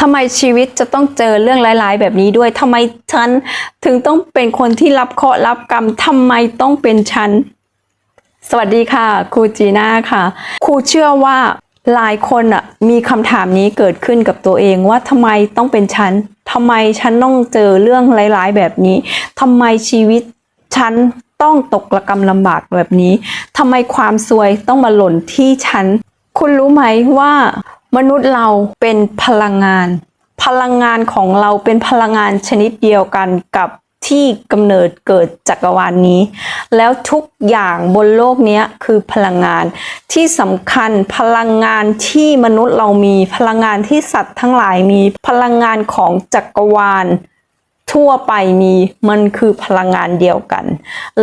ทำไมชีวิตจะต้องเจอเรื่องร้ายๆ แบบนี้ด้วยทำไมฉันถึงต้องเป็นคนที่รับเคราะห์รับกรรมทำไมต้องเป็นฉัน สวัสดีค่ะครูจีน่าค่ะครูเชื่อว่าหลายคนอะมีคำถามนี้เกิดขึ้นกับตัวเองว่าทำไมต้องเป็นฉันทำไมฉันต้องเจอเรื่องร้ายๆ แบบนี้ทำไมชีวิตฉันต้องตกระกรรมลำบากแบบนี้ทำไมความซวยต้องมาหล่นที่ฉัน คุณรู้ไหมว่า มนุษย์เราเป็นพลังงาน พลังงานของเราเป็นพลังงานชนิดเดียวกันกับที่กำเนิดเกิดจักรวาลนนี้ แล้วทุกอย่างบนโลกนี้คือพลังงาน ที่สำคัญพลังงานที่มนุษย์เรามีพลังงานที่สัตว์ทั้งหลายมีพลังงานของจักรวาล ทั่วไปมีมันคือพลังงานเดียวกัน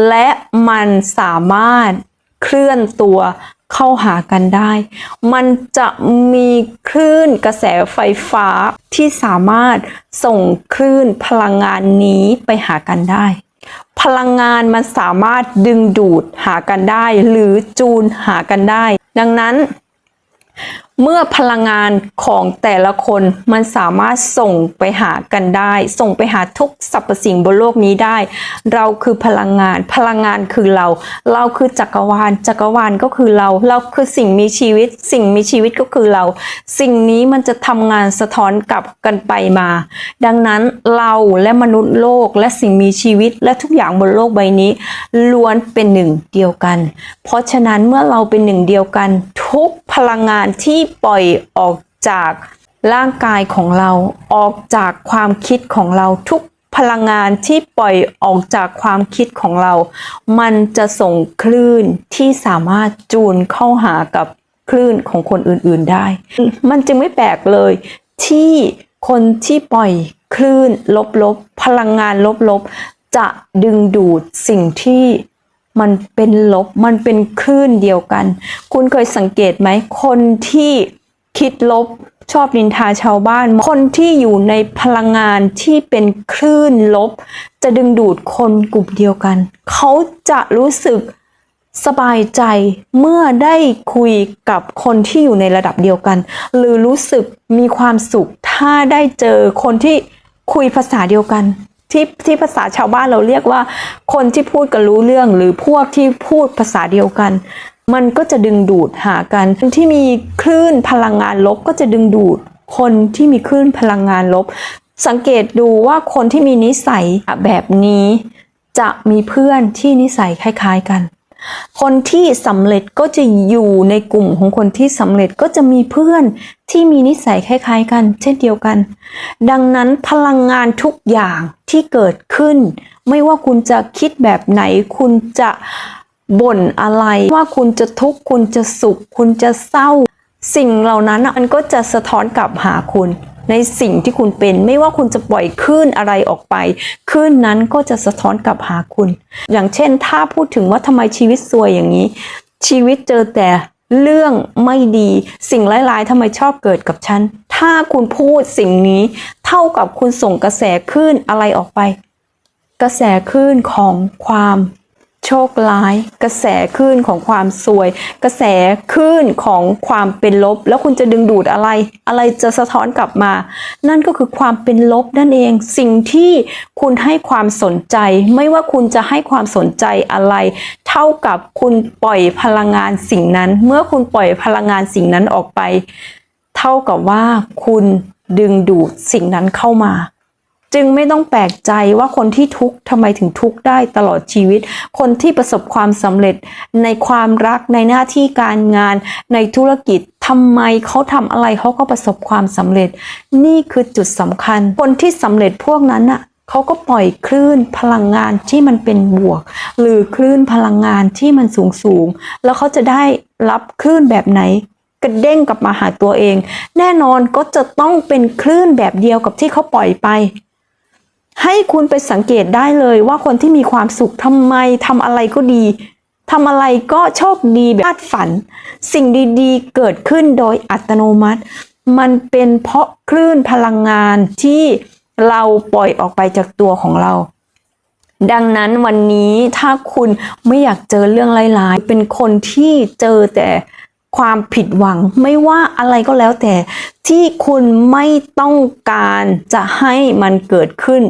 และมันสามารถเคลื่อนตัว เข้าหากันได้ มันจะมีคลื่นกระแสไฟฟ้าที่สามารถส่งคลื่นพลังงานนี้ไปหากันได้ พลังงานมันสามารถดึงดูดหากันได้ หรือจูนหากันได้ ดังนั้น เมื่อพลังงานของแต่ละคนมันสามารถส่งไปหากันได้ ส่งไปหาทุกสรรพสิ่งบนโลกนี้ได้ เราคือพลังงาน พลังงานคือเรา เราคือจักรวาล จักรวาลก็คือเรา เราคือสิ่งมีชีวิต สิ่งมีชีวิตก็คือเรา สิ่งนี้มันจะทำงานสะท้อนกลับกันไปมา ดังนั้นเราและมนุษย์โลกและสิ่งมีชีวิตและทุกอย่างบนโลกใบนี้ ล้วนเป็นหนึ่งเดียวกัน เพราะฉะนั้นเมื่อเราเป็นหนึ่งเดียวกัน ทุกพลังงานที่ปล่อยออกจากร่างกายของเราออกจากความคิดของเราทุกพลังงานที่ปล่อยออกจากความคิดของเรา มันจะส่งคลื่นที่สามารถจูนเข้าหากับคลื่นของคนอื่นๆได้ มันจึงไม่แปลกเลยที่คนที่ปล่อยคลื่นลบๆ พลังงานลบๆ จะดึงดูดสิ่งที่ มันเป็นลบ มันเป็นคลื่นเดียวกัน คุณเคยสังเกตไหม คนที่คิดลบชอบนินทาชาวบ้าน คนที่อยู่ในพลังงานที่เป็นคลื่นลบ จะดึงดูดคนกลุ่มเดียวกัน เขาจะรู้สึกสบายใจเมื่อได้คุยกับคนที่อยู่ในระดับเดียวกัน หรือรู้สึกมีความสุขถ้าได้เจอคนที่คุยภาษาเดียวกัน ที่ที่ภาษาชาวบ้านเราเรียกว่า คนที่พูดกันรู้เรื่องหรือพวกที่พูดภาษาเดียวกัน มันก็จะดึงดูดหากันคนที่มีคลื่นพลังงานลบก็จะดึงดูดคนที่มีคลื่นพลังงานลบ สังเกตดูว่าคนที่มีนิสัยแบบนี้ จะมีเพื่อนที่นิสัยคล้าย ๆกัน คนที่สำเร็จก็จะอยู่ในกลุ่มของคนที่สำเร็จก็จะมีเพื่อนที่มีนิสัยคล้ายๆกัน เช่นเดียวกัน ดังนั้นพลังงานทุกอย่างที่เกิดขึ้น ไม่ว่าคุณจะคิดแบบไหน คุณจะบ่นอะไร ว่าคุณจะทุกข์คุณจะสุข คุณจะเศร้า สิ่งเหล่านั้นมันก็จะสะท้อนกลับหาคุณ ในสิ่งที่คุณเป็น ไม่ว่าคุณจะปล่อยคลื่นอะไรออกไปคลื่นนั้นก็จะสะท้อนกลับหาคุณ อย่างเช่น ถ้าพูดถึงว่าทำไมชีวิตซวยอย่างนี้ ชีวิตเจอแต่เรื่องไม่ดีสิ่งร้ายๆทำไมชอบเกิดกับฉัน ถ้าคุณพูดสิ่งนี้ เท่ากับคุณส่งกระแสคลื่นอะไรออกไป กระแสคลื่นของความ โชคร้าย กระแสคลื่นของความซวย กระแสคลื่นของความเป็นลบ แล้วคุณจะดึงดูดอะไร อะไรจะสะท้อนกลับมา นั่นก็คือความเป็นลบนั่นเอง สิ่งที่คุณให้ความสนใจ ไม่ว่าคุณจะให้ความสนใจอะไร เท่ากับคุณปล่อยพลังงานสิ่งนั้น เมื่อคุณปล่อยพลังงานสิ่งนั้นออกไป เท่ากับว่าคุณดึงดูดสิ่งนั้นเข้ามา จึงไม่ต้องแปลกใจว่าคนที่ทุกข์ทำไมถึงทุกข์ได้ตลอดชีวิต คนที่ประสบความสำเร็จในความรักในหน้าที่การงานในธุรกิจทำไมเขาทำอะไรเขาก็ประสบความสำเร็จ นี่คือจุดสำคัญ คนที่สำเร็จพวกนั้นน่ะเขาก็ปล่อยคลื่นพลังงานที่มันเป็นบวก หรือคลื่นพลังงานที่มันสูงสูงแล้วเขาจะได้รับคลื่นแบบไหนกระเด้งกลับมาหาตัวเอง แน่นอนก็จะต้องเป็นคลื่นแบบเดียวกับที่เขาปล่อยไป ให้คุณไปสังเกตได้เลยว่าคนที่มีความสุขทำไมทำอะไรก็ดีทำอะไรก็โชคดีแบบคาดฝัน สิ่งดีๆ เกิดขึ้นโดยอัตโนมัติ มันเป็นเพราะคลื่นพลังงานที่เราปล่อยออกไปจากตัวของเรา ดังนั้นวันนี้ถ้าคุณไม่อยากเจอเรื่องร้ายๆ เป็นคนที่เจอแต่ ความผิดหวังไม่ว่าอะไรก็แล้วแต่ ที่คุณไม่ต้องการจะให้มันเกิดขึ้น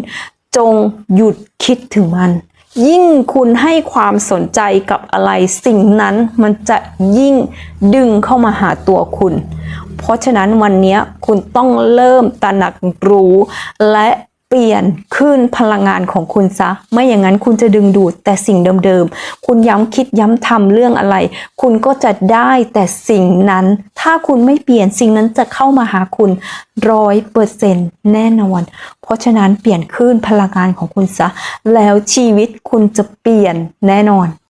จงหยุดคิดถึงมัน ยิ่งคุณให้ความสนใจกับอะไรสิ่งนั้นมันจะยิ่งดึงเข้ามาหาตัวคุณ เพราะฉะนั้นวันนี้คุณต้องเริ่มตระหนักรู้และ เปลี่ยนขึ้นพลังงานของคุณซะ ไม่อย่างนั้นคุณจะดึงดูดแต่สิ่งเดิมๆ คุณย้ำคิดย้ำทำเรื่องอะไร คุณก็จะได้แต่สิ่งนั้น ถ้าคุณไม่เปลี่ยนสิ่งนั้นจะเข้ามาหาคุณร้อยเปอร์เซ็นต์แน่นอน เพราะฉะนั้นเปลี่ยนขึ้นพลังงานของคุณซะ แล้วชีวิตคุณจะเปลี่ยนแน่นอน